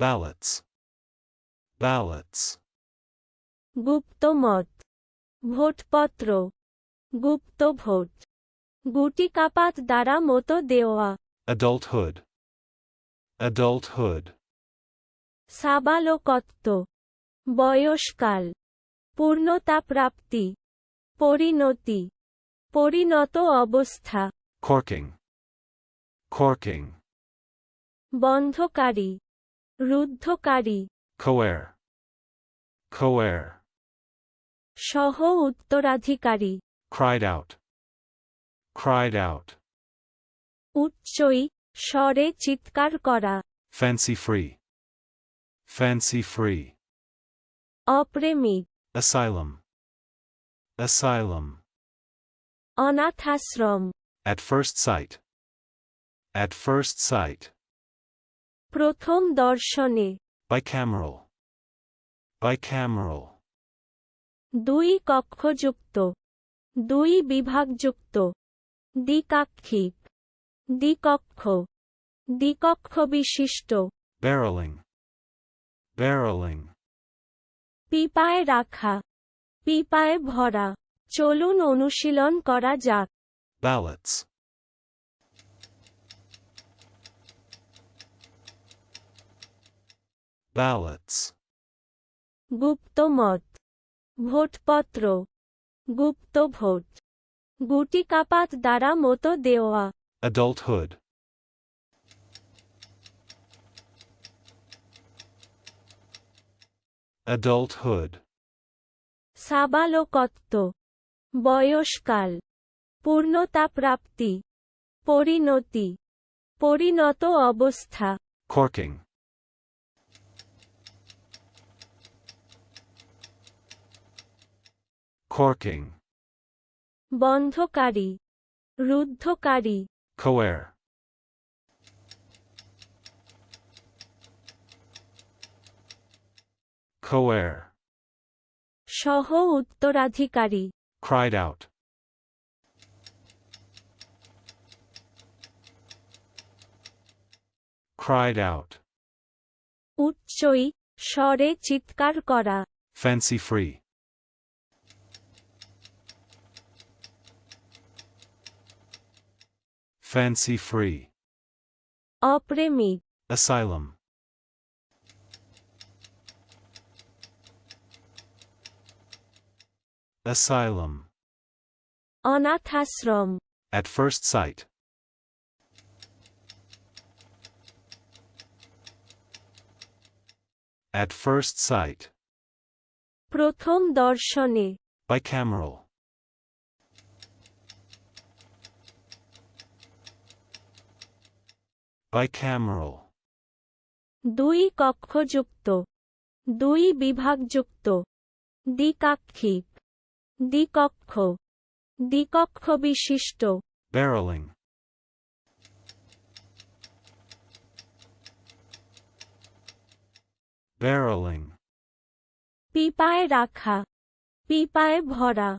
ballots, ballots, গুপ্তমত ভোটপত্র গুপ্ত ভোট গুটিকাপাত দ্বারা মতো দেওয়া। Adulthood, adulthood, সাবালকত্ব বয়সকাল পূর্ণতা প্রাপ্তি পরিণতি পরিণত অবস্থা। Corking, corking, বন্ধকারী। রুদ্ধকারী coer, coer, সহ উত্তরাধিকারী cried out, cried out, উচ্চই স্বরে চিৎকার করা fancy free, fancy free, অপ্রেমিক asylum, asylum, অনাথাশ্রম at first sight, at first sight, প্রথম দর্শনে। Bicameral, bicameral, দুই কক্ষযুক্ত। দুই বিভাগযুক্ত। দ্বিকাক্ষিক। দ্বিকক্ষ। দ্বিকক্ষ বিশিষ্ট barreling, barreling, পিপায় রাখা। পিপায় ভরা। চলুন অনুশীলন করা যাক। Ballots, ballots, গুপ্তমত ভোটপত্র গুপ্ত ভোট গুটিকাপাত দ্বারা মতো দেওয়া। Adulthood, adulthood, সাবালকত্ব বয়সকাল পূর্ণতা প্রাপ্তি পরিণতি পরিণত অবস্থা। Corking, corking, বন্ধকারী রুদ্ধকারী coer, coer, সহ উত্তরাধিকারী cried out, cried out, উচ্চই স্বরে চিৎকার করা fancy free, fancy free, অপ্রেমিক asylum, asylum, অনাথাশ্রম at first sight, at first sight, প্রথম দর্শনে bicameral, Bicameral, দুই কক্ষযুক্ত। দুই বিভাগযুক্ত। দ্বিকাক্ষিক। দ্বিকক্ষ। দ্বিকক্ষ বিশিষ্ট barreling, barreling, পিপায় রাখা। পিপায় ভরা।